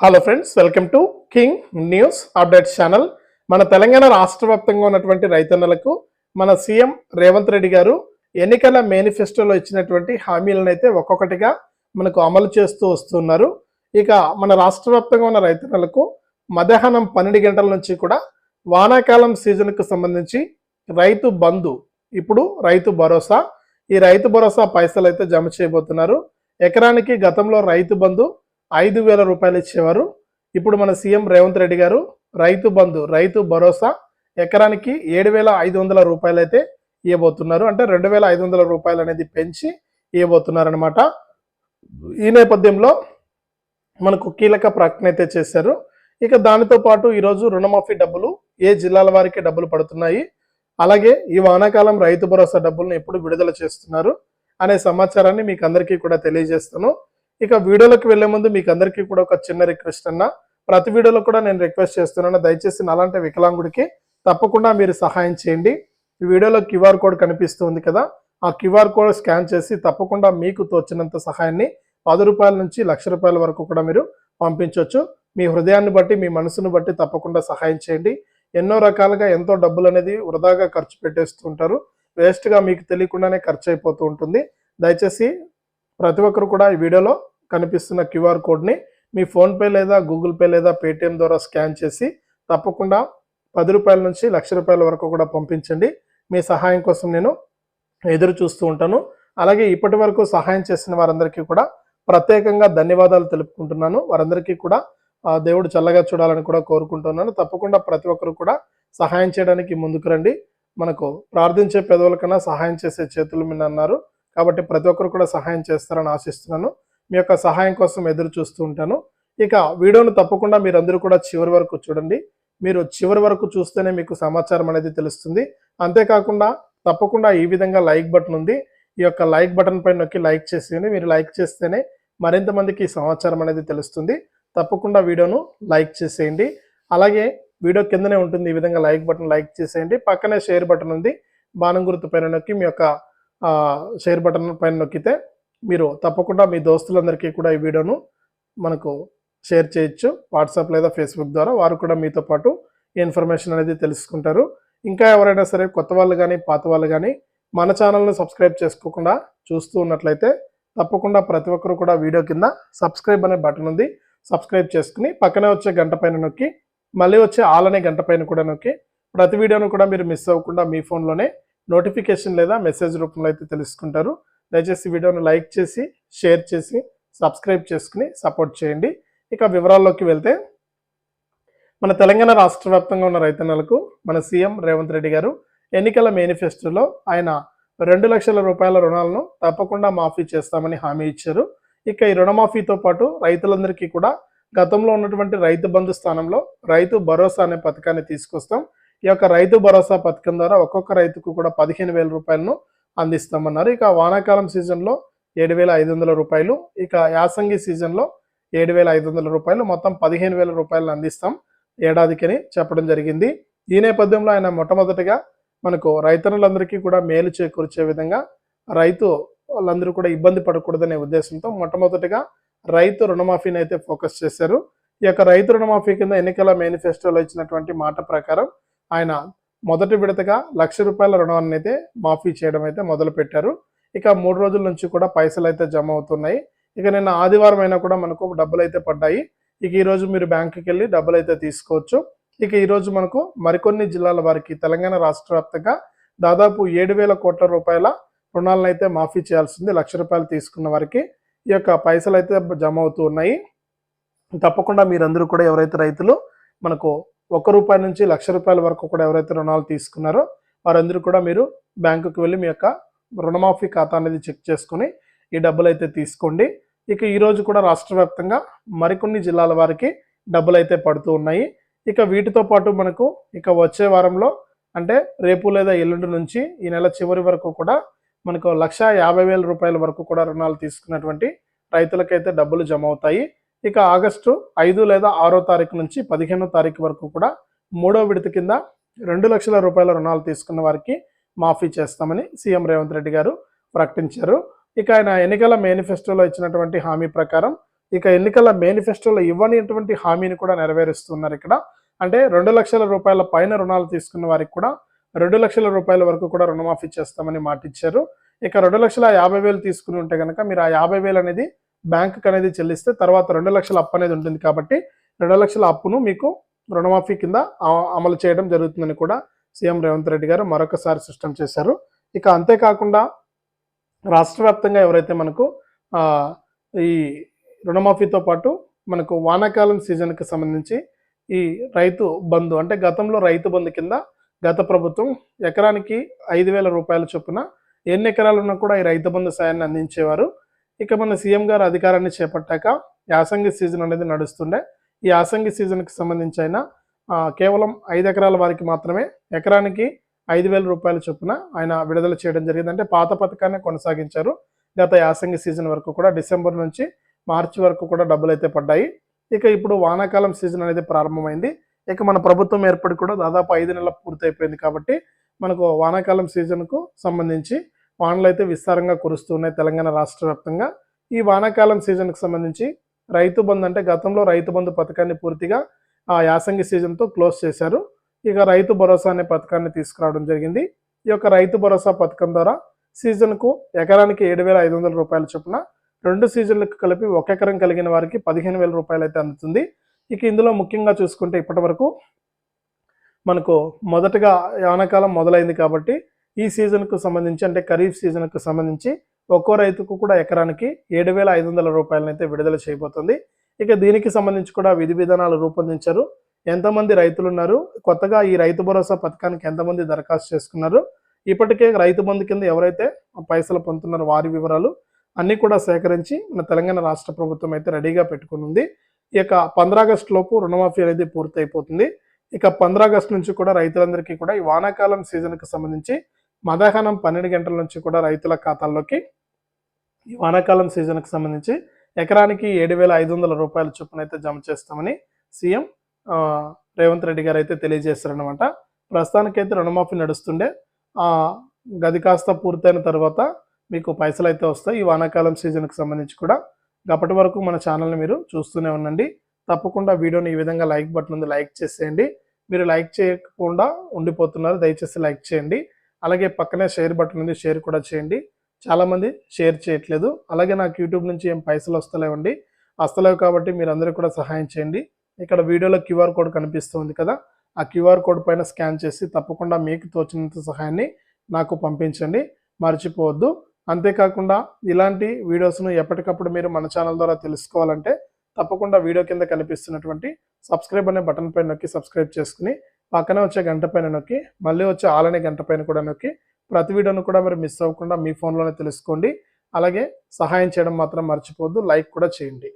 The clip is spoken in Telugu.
Hello friends welcome to King News update channel మన తెలంగాణ రాష్ట్ర వ్యాప్తంగా ఉన్నటువంటి రైతన్నలకు మన సీఎం రేవంత్ రెడ్డి గారు ఎన్నికల మేనిఫెస్టోలో ఇచ్చినటువంటి హామీలను అయితే ఒక్కొక్కటిగా మనకు అమలు చేస్తూ వస్తున్నారు. ఇక మన రాష్ట్ర వ్యాప్తంగా ఉన్న రైతన్నలకు మధ్యాహ్నం పన్నెండు గంటల నుంచి కూడా వానాకాలం సీజన్కు సంబంధించి రైతు బంధు ఇప్పుడు రైతు భరోసా ఈ రైతు భరోసా పైసలు అయితే జమ చేయబోతున్నారు. ఎకరానికి గతంలో రైతు బంధు ఐదు వేల రూపాయలు ఇచ్చేవారు. ఇప్పుడు మన సీఎం రేవంత్ రెడ్డి గారు రైతు బంధు రైతు భరోసా ఎకరానికి ఏడు వేల ఐదు వందల రూపాయలు అయితే ఇవ్వబోతున్నారు. అంటే రెండు వేల ఐదు వందల రూపాయలు అనేది పెంచి ఇవ్వబోతున్నారనమాట ఈ నేపథ్యంలో మనకు కీలక ప్రకటన అయితే చేశారు. ఇక దానితో పాటు ఈరోజు రుణమాఫీ డబ్బులు ఏ జిల్లాల వారికి డబ్బులు పడుతున్నాయి? అలాగే ఈ వానాకాలం రైతు భరోసా డబ్బులను ఎప్పుడు విడుదల చేస్తున్నారు? అనే సమాచారాన్ని మీకు అందరికీ కూడా తెలియజేస్తాను. ఇక వీడియోలోకి వెళ్ళే ముందు మీకు అందరికీ కూడా ఒక చిన్న రిక్వెస్ట్ అన్న. ప్రతి వీడియోలో కూడా నేను రిక్వెస్ట్ చేస్తున్నాను. దయచేసి నాలాంటి వికలాంగుడికి తప్పకుండా మీరు సహాయం చేయండి. ఈ వీడియోలో క్యూఆర్ కోడ్ కనిపిస్తుంది కదా ఆ క్యూఆర్ కోడ్ స్కాన్ చేసి తప్పకుండా మీకు తోచినంత సహాయాన్ని పది రూపాయల నుంచి లక్ష రూపాయల వరకు కూడా మీరు పంపించవచ్చు మీ హృదయాన్ని బట్టి మీ మనసును బట్టి తప్పకుండా సహాయం చేయండి. ఎన్నో రకాలుగా ఎంతో డబ్బులు అనేది వృధాగా ఖర్చు పెట్టేస్తూ ఉంటారు వేస్ట్గా మీకు తెలియకుండానే ఖర్చు అయిపోతూ ఉంటుంది. దయచేసి ప్రతి ఒక్కరు కూడా ఈ వీడియోలో కనిపిస్తున్న క్యూఆర్ కోడ్ని మీ ఫోన్పే లేదా గూగుల్ పే లేదా పేటిఎం ద్వారా స్కాన్ చేసి తప్పకుండా పది రూపాయల నుంచి లక్ష రూపాయల వరకు కూడా పంపించండి. మీ సహాయం కోసం నేను ఎదురు చూస్తూ ఉంటాను. అలాగే ఇప్పటి వరకు సహాయం చేసిన వారందరికీ కూడా ప్రత్యేకంగా ధన్యవాదాలు తెలుపుకుంటున్నాను. వారందరికీ కూడా దేవుడు చల్లగా చూడాలని కూడా కోరుకుంటున్నాను. తప్పకుండా ప్రతి ఒక్కరు కూడా సహాయం చేయడానికి ముందుకు రండి. మనకు ప్రార్థించే పెదవుల కన్నా సహాయం చేసే చేతులు మీద అన్నారు. కాబట్టి ప్రతి ఒక్కరు కూడా సహాయం చేస్తారని ఆశిస్తున్నాను. మీ యొక్క సహాయం కోసం ఎదురు చూస్తూ ఉంటాను. ఇక వీడియోను తప్పకుండా మీరందరూ కూడా చివరి వరకు చూడండి. మీరు చివరి వరకు చూస్తేనే మీకు సమాచారం అనేది తెలుస్తుంది. అంతేకాకుండా తప్పకుండా ఈ విధంగా లైక్ బటన్ ఉంది. ఈ యొక్క లైక్ బటన్ పైన నొక్కి లైక్ చేసేయండి. మీరు లైక్ చేస్తేనే మరింత మందికి ఈ సమాచారం అనేది తెలుస్తుంది. తప్పకుండా వీడియోను లైక్ చేసేయండి. అలాగే వీడియో కిందనే ఉంటుంది. ఈ విధంగా లైక్ బటన్ లైక్ చేసేయండి. పక్కనే షేర్ బటన్ ఉంది. బాణం గుర్తు పైన నొక్కి మీ యొక్క షేర్ బటన్ పైన నొక్కితే మీరు తప్పకుండా మీ దోస్తులందరికీ కూడా ఈ వీడియోను మనకు షేర్ చేయొచ్చు వాట్సాప్ లేదా ఫేస్బుక్ ద్వారా. వారు కూడా మీతో పాటు ఇన్ఫర్మేషన్ అనేది తెలుసుకుంటారు. ఇంకా ఎవరైనా సరే కొత్త వాళ్ళు కానీ పాత వాళ్ళు కానీ మన ఛానల్ని సబ్స్క్రైబ్ చేసుకోకుండా చూస్తూ ఉన్నట్లయితే తప్పకుండా ప్రతి ఒక్కరు కూడా వీడియో కింద సబ్స్క్రైబ్ అనే బటన్ ఉంది. సబ్స్క్రైబ్ చేసుకుని పక్కనే వచ్చే గంట పైన నొక్కి మళ్ళీ వచ్చే ఆల్ అనే గంట పైన కూడా నొక్కి ప్రతి వీడియోను కూడా మీరు మిస్ అవ్వకుండా మీ ఫోన్లోనే నోటిఫికేషన్ లేదా మెసేజ్ రూపంలో అయితే తెలుసుకుంటారు. దయచేసి వీడియోను లైక్ చేసి షేర్ చేసి సబ్స్క్రైబ్ చేసుకుని సపోర్ట్ చేయండి. ఇక వివరాల్లోకి వెళ్తే మన తెలంగాణ రాష్ట్ర వ్యాప్తంగా ఉన్న రైతన్నలకు మన సీఎం రేవంత్ రెడ్డి గారు ఎన్నికల మేనిఫెస్టోలో ఆయన రెండు లక్షల రూపాయల రుణాలను తప్పకుండా మాఫీ చేస్తామని హామీ ఇచ్చారు. ఇక ఈ రుణమాఫీతో పాటు రైతులందరికీ కూడా గతంలో ఉన్నటువంటి రైతు బంధు స్థానంలో రైతు భరోసా అనే పథకాన్ని తీసుకొస్తాం. ఈ యొక్క రైతు భరోసా పథకం ద్వారా ఒక్కొక్క రైతుకు కూడా పదిహేను వేల రూపాయలను అందిస్తామన్నారు. ఇక వానాకాలం సీజన్లో ఏడు వేల ఐదు వందల రూపాయలు ఇక యాసంగి సీజన్లో ఏడు వేల ఐదు వందల రూపాయలు మొత్తం పదిహేను వేల రూపాయలను అందిస్తాం ఏడాదికని చెప్పడం జరిగింది. ఈ నేపథ్యంలో ఆయన మొట్టమొదటిగా మనకు రైతన్నులందరికీ కూడా మేలు చేకూర్చే విధంగా రైతు వాళ్ళందరూ కూడా ఇబ్బంది పడకూడదనే ఉద్దేశంతో మొట్టమొదటిగా రైతు రుణమాఫీని అయితే ఫోకస్ చేశారు. ఈ యొక్క రైతు రుణమాఫీ కింద ఎన్నికల మేనిఫెస్టోలో ఇచ్చినటువంటి మాట ప్రకారం ఆయన మొదటి విడతగా లక్ష రూపాయల రుణాన్ని అయితే మాఫీ చేయడం అయితే మొదలు పెట్టారు. ఇక మూడు రోజుల నుంచి కూడా పైసలు అయితే జమ అవుతున్నాయి. ఇక నిన్న ఆదివారం అయినా కూడా మనకు డబ్బులు అయితే పడ్డాయి. ఇక ఈరోజు మీరు బ్యాంకుకి వెళ్ళి డబ్బులు అయితే తీసుకోవచ్చు. ఇక ఈరోజు మనకు మరికొన్ని జిల్లాల వారికి తెలంగాణ రాష్ట్ర వ్యాప్తంగా దాదాపు ఏడు వేల కోట్ల రూపాయల రుణాలను అయితే మాఫీ చేయాల్సింది లక్ష రూపాయలు తీసుకున్న వారికి ఈ యొక్క పైసలు అయితే జమ అవుతూ ఉన్నాయి. తప్పకుండా మీరందరూ కూడా ఎవరైతే రైతులు మనకు ఒక రూపాయి నుంచి లక్ష రూపాయల వరకు కూడా ఎవరైతే రుణాలు తీసుకున్నారో వారందరూ కూడా మీరు బ్యాంకుకి వెళ్ళి మీ యొక్క రుణమాఫీ ఖాతా అనేది చెక్ చేసుకుని ఈ డబ్బులు అయితే తీసుకోండి. ఇక ఈరోజు కూడా రాష్ట్ర వ్యాప్తంగా మరికొన్ని జిల్లాల వారికి డబ్బులు అయితే పడుతూ ఉన్నాయి. ఇక వీటితో పాటు మనకు ఇక వచ్చే వారంలో అంటే రేపు లేదా ఎల్లుండి నుంచి ఈ నెల చివరి వరకు కూడా మనకు లక్ష యాభై వేల రూపాయల వరకు కూడా రుణాలు తీసుకున్నటువంటి రైతులకైతే డబ్బులు జమ అవుతాయి. ఇక ఆగస్టు ఐదు లేదా ఆరో తారీఖు నుంచి పదిహేనో తారీఖు వరకు కూడా మూడో విడత కింద రెండు లక్షల రూపాయల రుణాలు తీసుకున్న వారికి మాఫీ చేస్తామని సీఎం రేవంత్ రెడ్డి గారు ప్రకటించారు. ఇక ఆయన ఎన్నికల మేనిఫెస్టోలో ఇచ్చినటువంటి హామీ ప్రకారం ఇక ఎన్నికల మేనిఫెస్టోలో ఇవ్వనిటువంటి హామీని కూడా నెరవేరుస్తున్నారు ఇక్కడ. అంటే రెండు లక్షల రూపాయల పైన రుణాలు తీసుకున్న వారికి కూడా రెండు లక్షల రూపాయల వరకు కూడా రుణమాఫీ చేస్తామని మాటిచ్చారు. ఇక రెండు లక్షల యాభై వేలు తీసుకుని ఉంటే కనుక మీరు ఆ యాభై వేలు అనేది బ్యాంకుకి అనేది చెల్లిస్తే తర్వాత రెండు లక్షల అప్పు అనేది ఉంటుంది కాబట్టి రెండు లక్షల అప్పును మీకు రుణమాఫీ కింద అమలు చేయడం జరుగుతుందని కూడా సీఎం రేవంత్ రెడ్డి గారు మరొకసారి స్పష్టం చేశారు. ఇక అంతేకాకుండా రాష్ట్ర వ్యాప్తంగా ఎవరైతే మనకు ఈ రుణమాఫీతో పాటు మనకు వానాకాలం సీజన్కి సంబంధించి ఈ రైతు బంధు అంటే గతంలో రైతు బంధు కింద గత ప్రభుత్వం ఎకరానికి ఐదు వేల రూపాయల చొప్పున ఎన్ని ఎకరాలు ఉన్నా కూడా ఈ రైతు బంధు సాయాన్ని అందించేవారు. ఇక మన సీఎం గారు అధికారాన్ని చేపట్టాక యాసంగి సీజన్ అనేది నడుస్తుండే. ఈ యాసంగి సీజన్కి సంబంధించి అయినా కేవలం ఐదు ఎకరాల వారికి మాత్రమే ఎకరానికి ఐదు వేల రూపాయల చొప్పున ఆయన విడుదల చేయడం జరిగింది. అంటే పాత పథకాన్ని కొనసాగించారు. గత యాసంగి సీజన్ వరకు కూడా డిసెంబర్ నుంచి మార్చి వరకు కూడా డబ్బులు అయితే పడ్డాయి. ఇక ఇప్పుడు వానాకాలం సీజన్ అనేది ప్రారంభమైంది. ఇక మన ప్రభుత్వం ఏర్పడి కూడా దాదాపు ఐదు నెలల పూర్తయిపోయింది కాబట్టి మనకు వానాకాలం సీజన్కు సంబంధించి వానలు అయితే విస్తారంగా కురుస్తున్నాయి తెలంగాణ రాష్ట్ర వ్యాప్తంగా. ఈ వానాకాలం సీజన్కి సంబంధించి రైతు బంధు అంటే గతంలో రైతు బంధు పథకాన్ని పూర్తిగా ఆ యాసంగి సీజన్తో క్లోజ్ చేశారు. ఇక రైతు భరోసా అనే పథకాన్ని తీసుకురావడం జరిగింది. ఈ యొక్క రైతు భరోసా పథకం ద్వారా సీజన్కు ఎకరానికి ఏడు వేల ఐదు వందల రూపాయల చొప్పున రెండు సీజన్లకు కలిపి ఒక ఎకరం కలిగిన వారికి పదిహేను వేల రూపాయలు అయితే అందుతుంది. ఇక ఇందులో ముఖ్యంగా చూసుకుంటే ఇప్పటి వరకు మనకు మొదటగా వానాకాలం మొదలైంది కాబట్టి ఈ సీజన్కు సంబంధించి అంటే ఖరీఫ్ సీజన్కు సంబంధించి ఒక్కో రైతుకు కూడా ఎకరానికి ఏడు వేల ఐదు వందల రూపాయలనైతే విడుదల చేయబోతుంది. ఇక దీనికి సంబంధించి కూడా విధి విధానాలు రూపొందించారు. ఎంతమంది రైతులు ఉన్నారు కొత్తగా ఈ రైతు భరోసా పథకానికి ఎంతమంది దరఖాస్తు చేసుకున్నారు? ఇప్పటికే రైతు బంధు కింద ఎవరైతే పైసలు పొందుతున్నారో వారి వివరాలు అన్నీ కూడా సేకరించి మన తెలంగాణ రాష్ట్ర ప్రభుత్వం అయితే రెడీగా పెట్టుకునుంది. ఇక ఈ యొక్క పంద్రాగస్టు లోపు రుణమాఫీ అనేది పూర్తి అయిపోతుంది ఇక పంద్రాగస్టు నుంచి కూడా రైతులందరికీ కూడా ఈ వానాకాలం సీజన్కి సంబంధించి మధ్యాహ్నం పన్నెండు గంటల నుంచి కూడా రైతుల ఖాతాల్లోకి ఈ వానాకాలం సీజన్కి సంబంధించి ఎకరానికి ఏడు వేల ఐదు వందల రూపాయల చొప్పున అయితే జమ చేస్తామని సీఎం రేవంత్ రెడ్డి గారు అయితే తెలియజేశారనమాట ప్రస్తుతానికైతే రుణమాఫీ నడుస్తుండే. గది కాస్త పూర్తయిన తర్వాత మీకు పైసలు అయితే వస్తాయి. ఈ వానాకాలం సీజన్కి సంబంధించి కూడా అప్పటి వరకు మన ఛానల్ని మీరు చూస్తూనే ఉండండి. తప్పకుండా వీడియోని ఈ విధంగా లైక్ బటన్ ఉంది లైక్ చేసేయండి. మీరు లైక్ చేయకుండా ఉండిపోతున్నారు దయచేసి లైక్ చేయండి. అలాగే పక్కనే షేర్ బటన్ ఉంది షేర్ కూడా చేయండి. చాలామంది షేర్ చేయట్లేదు. అలాగే నాకు యూట్యూబ్ నుంచి ఏం పైసలు వస్తలేవండి. వస్తలేవు కాబట్టి మీరు అందరూ కూడా సహాయం చేయండి. ఇక్కడ వీడియోలో క్యూఆర్ కోడ్ కనిపిస్తుంది కదా ఆ క్యూఆర్ కోడ్ పైన స్కాన్ చేసి తప్పకుండా మీకు తోచినంత సహాయాన్ని నాకు పంపించండి. మర్చిపోవద్దు. అంతేకాకుండా ఇలాంటి వీడియోస్ను ఎప్పటికప్పుడు మీరు మన ఛానల్ ద్వారా తెలుసుకోవాలంటే తప్పకుండా వీడియో కింద కనిపిస్తున్నటువంటి సబ్స్క్రైబ్ అనే బటన్ పైన నొక్కి సబ్స్క్రైబ్ చేసుకుని పక్కనే వచ్చే గంట పైన నొక్కి మళ్ళీ వచ్చే ఆలనే గంట పైన కూడా నొక్కి ప్రతి వీడియోను కూడా మీరు మిస్ అవ్వకుండా మీ ఫోన్లోనే తెలుసుకోండి. అలాగే సహాయం చేయడం మాత్రం మర్చిపోవద్దు. లైక్ కూడా చేయండి.